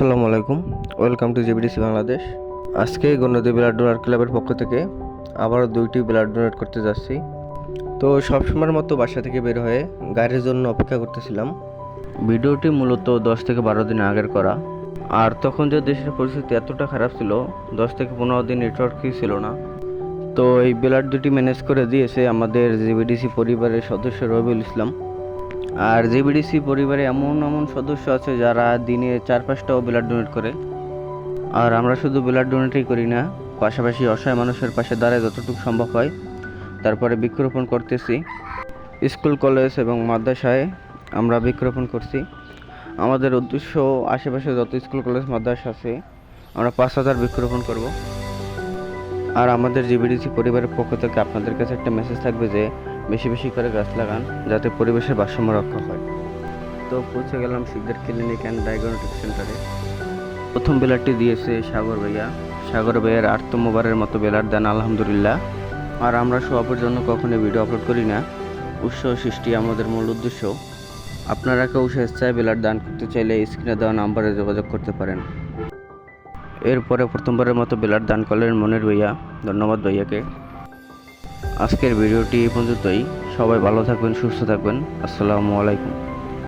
আসসালামু আলাইকুম। Welcome to GBDC Bangladesh. আজকে গণদী ব্লাড ডোনার ক্লাবের পক্ষ থেকে আবারও দুইটি ব্লাড ডোনেট করতে যাচ্ছি। তো সবসময়ের মতো বাসা থেকে বের হয়ে গাড়ির জন্য অপেক্ষা করতেছিলাম। ভিডিওটি মূলত দশ থেকে বারো দিন আগের করা। আর তখন যে দেশের পরিস্থিতি এতটা খারাপ ছিল, দশ থেকে পনেরো দিন নেটওয়ার্কই ছিল না। তো এই ব্লাড দুটি ম্যানেজ করে দিয়েছে আমাদের জিবিডিসি পরিবারের সদস্য রবিউল ইসলাম। আর জিবিডিসি পরিবারে এমন এমন সদস্য আছে যারা দিনে চার পাঁচটাও ব্লাড ডোনেট করে। আর আমরা শুধু ব্লাড ডোনেটই করি না, পাশাপাশি অসহায় মানুষের পাশে দাঁড়ায় যতটুকু সম্ভব হয়। তারপরে বৃক্ষরোপণ করতেছি। স্কুল, কলেজ এবং মাদ্রাসায় আমরা বৃক্ষরোপণ করছি। আমাদের উদ্দেশ্য আশেপাশে যত স্কুল, কলেজ, মাদ্রাসা আছে, আমরা পাঁচ হাজার বৃক্ষরোপণ করব। আর আমাদের জিবিডিসি পরিবারের পক্ষ থেকে আপনাদের কাছে একটা মেসেজ থাকবে যে বেশি বেশি করে গাছ লাগান যাতে পরিবেশের ভারসাম্য রক্ষা হয়। তো পৌঁছে গেলাম শিকদার ক্লিনিক অ্যান্ড ডায়াগনস্টিক সেন্টারে। প্রথম বেলারটি দিয়েছে সাগর ভাইয়া। সাগর ভাইয়ের আত্মমোবারের মতো বেলার দেন আলহামদুলিল্লাহ। আর আমরা সবার জন্য কখনো ভিডিও আপলোড করি না। উৎস সৃষ্টি আমাদের মূল উদ্দেশ্য। আপনারা কেউ স্বেচ্ছায় বেলার দান করতে চাইলে স্ক্রিনে দেওয়া নাম্বারে যোগাযোগ করতে পারেন। এরপরে প্রথমবারের মতো বেলার দান করলেন মনের ভাইয়া। ধন্যবাদ ভাইয়াকে। আজকের ভিডিওটি এই পর্যন্তই। সবাই ভালো থাকবেন সুস্থ থাকবেন। আসসালামু আলাইকুম।